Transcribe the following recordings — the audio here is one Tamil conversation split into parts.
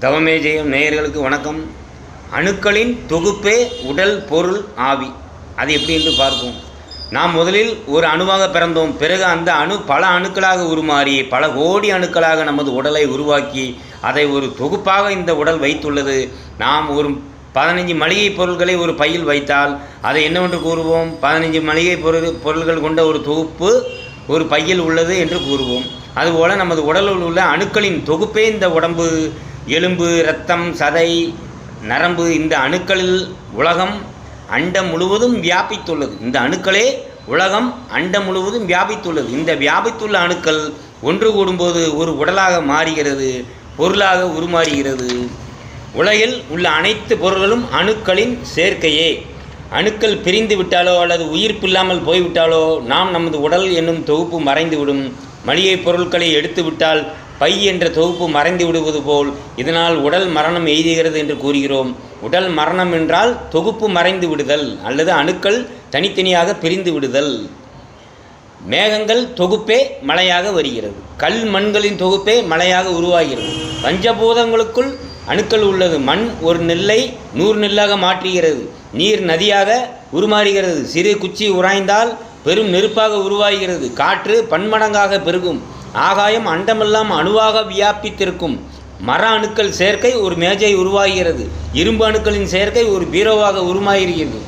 தவமே ஜெயம் நேயர்களுக்கு வணக்கம். அணுக்களின் தொகுப்பே உடல் பொருள் ஆவி. அது எப்படி என்று பார்ப்போம். நாம் முதலில் ஒரு அணுவாக பிறந்தோம். பிறகு அந்த அணு பல அணுக்களாக உருமாறி பல கோடி அணுக்களாக நமது உடலை உருவாக்கி அதை ஒரு தொகுப்பாக இந்த உடல் வைத்துள்ளது. நாம் ஒரு பதினஞ்சு மளிகை பொருட்களை ஒரு பையில் வைத்தால் அதை என்னவென்று கூறுவோம்? பதினஞ்சு மளிகை பொருள் பொருள்கள் கொண்ட ஒரு தொகுப்பு ஒரு பையில் உள்ளது என்று கூறுவோம். அதுபோல் நமது உடலில் உள்ள அணுக்களின் தொகுப்பே இந்த உடம்பு. எலும்பு இரத்தம் சதை நரம்பு இந்த அணுக்களில் உலகம் அண்டம் முழுவதும் வியாபித்துள்ளது. இந்த அணுக்களே உலகம் அண்டம் முழுவதும் வியாபித்துள்ளது. இந்த வியாபித்துள்ள அணுக்கள் ஒன்று கூடும்போது ஒரு உடலாக மாறுகிறது பொருளாக உருமாறுகிறது. உலகில் உள்ள அனைத்து பொருள்களும் அணுக்களின் சேர்க்கையே. அணுக்கள் பிரிந்து விட்டாலோ அல்லது உயிர்ப்பில்லாமல் போய்விட்டாலோ நாம் நமது உடல் என்னும் தொகுப்பு மறைந்துவிடும். மளிகை பொருட்களை எடுத்துவிட்டால் பை என்ற தொகுப்பு மறைந்து விடுவது போல் இதனால் உடல் மரணம் எய்துகிறது என்று கூறுகிறோம். உடல் மரணம் என்றால் தொகுப்பு மறைந்து விடுதல் அல்லது அணுக்கள் தனித்தனியாக பிரிந்து விடுதல். மேகங்கள் தொகுப்பே மழையாக வருகிறது. கல் மண்களின் தொகுப்பே மழையாக உருவாகிறது. பஞ்சபூதங்களுக்குள் அணுக்கள் உள்ளது. மண் ஒரு நெல்லை நூறு நெல்லாக மாற்றுகிறது. நீர் நதியாக உருமாறுகிறது. சிறு குச்சி உராய்ந்தால் பெரும் நெருப்பாக உருவாகிறது. காற்று பன்மடங்காக பெருகும். ஆகாயம் அண்டமெல்லாம் அணுவாக வியாபித்திருக்கும். மர அணுக்கள் சேர்க்கை ஒரு மேஜை உருவாகிறது. இரும்பு அணுக்களின் சேர்க்கை ஒரு பீரோவாக உருமாறுகிறது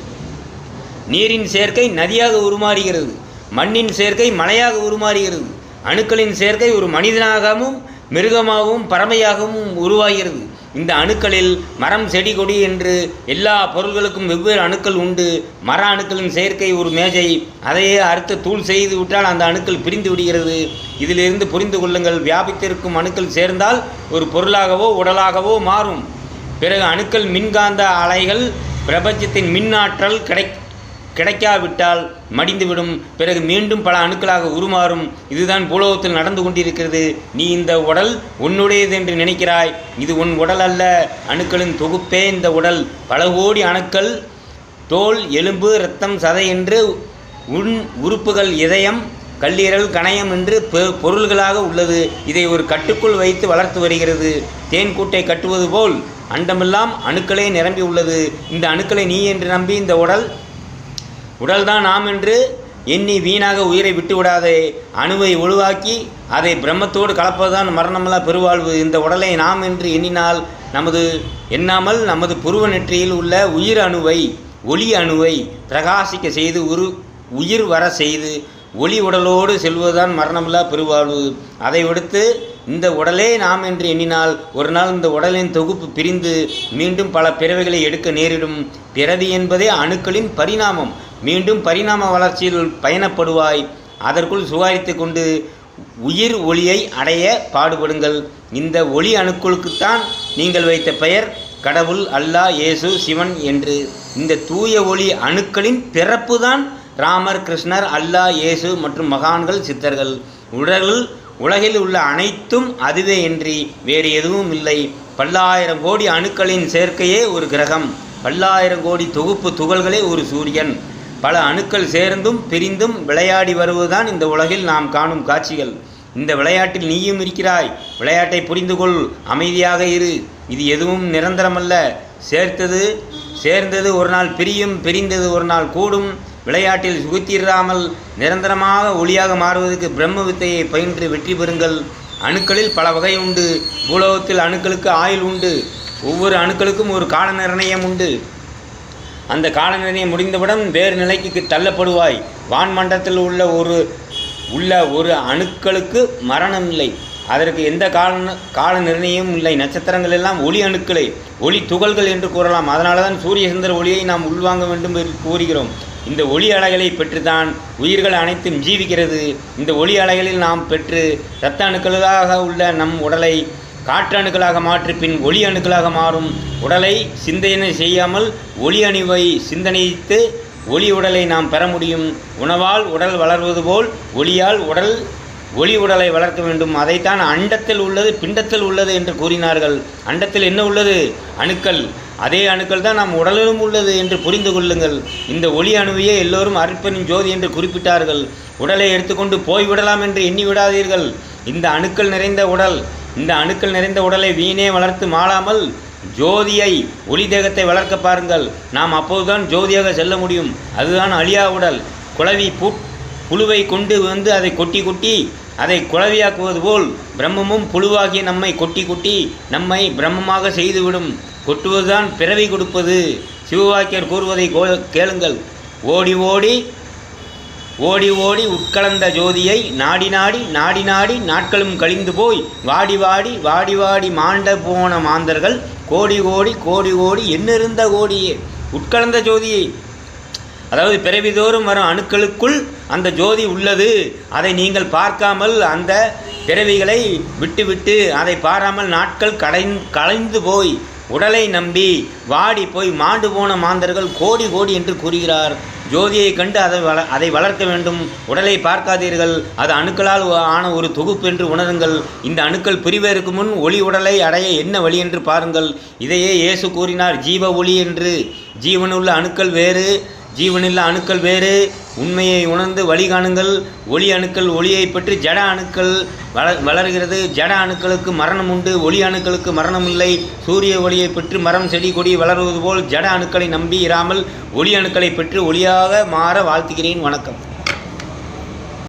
நீரின் சேர்க்கை நதியாக உருமாறுகிறது. மண்ணின் சேர்க்கை மலையாக உருமாறுகிறது. அணுக்களின் சேர்க்கை ஒரு மனிதனாகவும் மிருகமாகவும் பறமையாகவும் உருவாகிறது. இந்த அணுக்களில் மரம் செடி கொடி என்று எல்லா பொருள்களுக்கும் வெவ்வேறு அணுக்கள் உண்டு. மர அணுக்களின் செயற்கை ஒரு மேஜை. அதையே அறுத்து தூள் செய்து விட்டால் அந்த அணுக்கள் பிரிந்து விடுகிறது. இதிலிருந்து புரிந்து கொள்ளுங்கள். வியாபித்திருக்கும் அணுக்கள் சேர்ந்தால் ஒரு பொருளாகவோ உடலாகவோ மாறும். பிறகு அணுக்கள் மின்காந்த அலைகள் பிரபஞ்சத்தின் மின்னாற்றல் கிடை கிடைக்காவிட்டால் மடிந்துவிடும். பிறகு மீண்டும் பல அணுக்களாக உருமாறும். இதுதான் பூலோகத்தில் நடந்து கொண்டிருக்கிறது. நீ இந்த உடல் உன்னுடையது என்று நினைக்கிறாய். இது உன் உடல் அல்ல. அணுக்களின் தொகுப்பே இந்த உடல். பல கோடி அணுக்கள் தோல் எலும்பு இரத்தம் சதை என்று உன் உறுப்புகள் இதயம் கல்லீரல் கணையம் என்று பொருள்களாக உள்ளது. இதை ஒரு கட்டுக்குள் வைத்து வளர்த்து வருகிறது. தேன் கூட்டை கட்டுவது போல் அண்டமெல்லாம் அணுக்களே நிரம்பி உள்ளது இந்த அணுக்களை நீ என்று நம்பி இந்த உடல் உடல்தான் நாம் என்று எண்ணி வீணாக உயிரை விட்டு விடாதே அணுவை ஒழுவாக்கி அதை பிரம்மத்தோடு கலப்பதுதான் மரணமல்ல பெருவாழ்வு. இந்த உடலை நாம் என்று எண்ணினால் நமது எண்ணாமல் நமது புருவ நெற்றியில் உள்ள உயிர் அணுவை ஒளி அணுவை பிரகாசிக்க செய்து உரு உயிர் வர செய்து ஒளி உடலோடு செல்வதுதான் மரணமில்லா பெருவாழ்வு. அதை விடுத்து இந்த உடலே நாம் என்று எண்ணினால் ஒரு நாள் இந்த உடலின் தொகுப்பு பிரிந்து மீண்டும் பல பிறவைகளை எடுக்க நேரிடும். பிறவி என்பதே அணுக்களின் பரிணாமம். மீண்டும் பரிணாம வளர்ச்சியில் பயணப்படுவாய். அதற்குள் சுகாரித்து கொண்டு உயிர் ஒளியை அடைய பாடுபடுங்கள். இந்த ஒளி அணுக்களுக்குத்தான் நீங்கள் வைத்த பெயர் கடவுள் அல்லா இயேசு சிவன் என்று. இந்த தூய ஒளி அணுக்களின் பிறப்புதான் ராமர் கிருஷ்ணர் அல்லா இயேசு மற்றும் மகான்கள் சித்தர்கள். உடலில் உலகில் உள்ள அனைத்தும் அதுவே இன்றி வேறு எதுவும் இல்லை. பல்லாயிரம் கோடி அணுக்களின் சேர்க்கையே ஒரு கிரகம். பல்லாயிரம் கோடி தொகுப்பு துகள்களே ஒரு சூரியன். பல அணுக்கள் சேர்ந்தும் பிரிந்தும் விளையாடி வருவதுதான் இந்த உலகில் நாம் காணும் காட்சிகள். இந்த விளையாட்டில் நீயும் இருக்கிறாய். விளையாட்டை புரிந்து கொள் அமைதியாக இரு. இது எதுவும் நிரந்தரமல்ல. சேர்த்தது சேர்ந்தது ஒரு நாள் பிரியும் பிரிந்தது ஒரு நாள் கூடும். விளையாட்டில் சுகுத்திராமல் நிரந்தரமாக ஒளியாக மாறுவதற்கு பிரம்ம வித்தையை பயின்று வெற்றி பெறுங்கள். அணுக்களில் பல வகை உண்டு. பூலோகத்தில் அணுக்களுக்கு ஆயுள் உண்டு. ஒவ்வொரு அணுக்களுக்கும் ஒரு கால நிர்ணயம் உண்டு. அந்த கால முடிந்தவுடன் வேறு நிலைக்கு தள்ளப்படுவாய். வான்மண்டலத்தில் உள்ள ஒரு உள்ள ஒரு அணுக்களுக்கு மரணம் இல்லை அதற்கு எந்த கால கால நிர்ணயமும் இல்லை. நட்சத்திரங்கள் எல்லாம் ஒளி அணுக்களை ஒளி துகள்கள் என்று கூறலாம். அதனால தான் சூரிய சந்திர ஒளியை நாம் உள்வாங்க வேண்டும் என்று கூறுகிறோம். இந்த ஒளி அலைகளை பெற்றுதான் உயிர்கள் அனைத்தும் ஜீவிக்கிறது. இந்த ஒளி அலைகளில் நாம் பெற்று இரத்த அணுக்களாக உள்ள நம் உடலை காற்று அணுக்களாக மாற்றி பின் ஒளி அணுக்களாக மாறும். உடலை சிந்தனை செய்யாமல் ஒளி அணிவை சிந்தனைத்து ஒளி உடலை நாம் பெற முடியும். உணவால் உடல் வளர்வது போல் ஒளியால் உடல் ஒளி உடலை வளர்க்க வேண்டும். அதைத்தான் அண்டத்தில் உள்ளது பிண்டத்தில் உள்ளது என்று கூறினார்கள். அண்டத்தில் என்ன உள்ளது? அணுக்கள். அதே அணுக்கள் தான் நம் உடலிலும் உள்ளது என்று புரிந்து கொள்ளுங்கள். இந்த ஒளி அணுவையே எல்லோரும் அர்ப்பணின் ஜோதி என்று குறிப்பிட்டார்கள். உடலை எடுத்துக்கொண்டு போய்விடலாம் என்று எண்ணி விடாதீர்கள். இந்த அணுக்கள் நிறைந்த உடல் இந்த அணுக்கள் நிறைந்த உடலை வீணே வளர்த்து மாளாமல் ஜோதியை ஒளி தேகத்தை வளர்க்க பாருங்கள். நாம் அப்போதுதான் ஜோதியாக செல்ல முடியும். அதுதான் அழியா உடல். குளவி பு புழுவை கொண்டு வந்து அதை கொட்டி கொட்டி அதை குளவியாக்குவது போல் பிரம்மமும் புழுவாகிய நம்மை கொட்டி கொட்டி நம்மை பிரம்மமாக செய்துவிடும். கொட்டுவதுதான் பிறவி கொடுப்பது. சிவவாக்கியர் கூறுவதை கோ- கேளுங்கள். ஓடி ஓடி ஓடி ஓடி உட்கலந்த ஜோதியை நாடி நாடி நாடி நாடி நாட்களும் கழிந்து போய் வாடி வாடி வாடி வாடி மாண்ட போன மாந்தர்கள் கோடி கோடி கோடி கோடி எண்ணிருந்த கோடியே. உட்கலந்த ஜோதியை. அதாவது பிறவிதோறும் வரும் அணுக்களுக்குள் அந்த ஜோதி உள்ளது. அதை நீங்கள் பார்க்காமல் அந்த பிறவிகளை விட்டுவிட்டு அதை பாராமல் நாட்கள் கடை கலைந்து போய் உடலை நம்பி வாடி போய் மாண்டு போன மாந்தர்கள் கோடி கோடி என்று கூறுகிறார். ஜோதியை கண்டு அதை வள அதை வளர்க்க வேண்டும். உடலை பார்க்காதீர்கள். அது அணுக்களால் ஆன ஒரு தொகுப்பு என்று உணருங்கள். இந்த அணுக்கள் பிரிவதற்கு முன் ஒளி உடலை அடைய என்ன வழி என்று பாருங்கள். இதையே இயேசு கூறினார் ஜீவ ஒளி என்று. ஜீவனுள்ள அணுக்கள் வேறு ஜீவனில்லா அணுக்கள் வேறு. உண்மையை உணர்ந்து வழிகாணுங்கள் ஒளி அணுக்கள் ஒளியை பற்றி ஜட அணுக்கள் வள வளர்கிறது. ஜட அணுக்களுக்கு மரணம் உண்டு. ஒளி அணுக்களுக்கு மரணம் இல்லை. சூரிய ஒளியை பெற்று மரம் செடி கொடி வளருவது போல் ஜட அணுக்களை நம்பி இராமல் ஒளி அணுக்களை பெற்று ஒளியாக மாற வாழ்த்துகிறேன். வணக்கம்.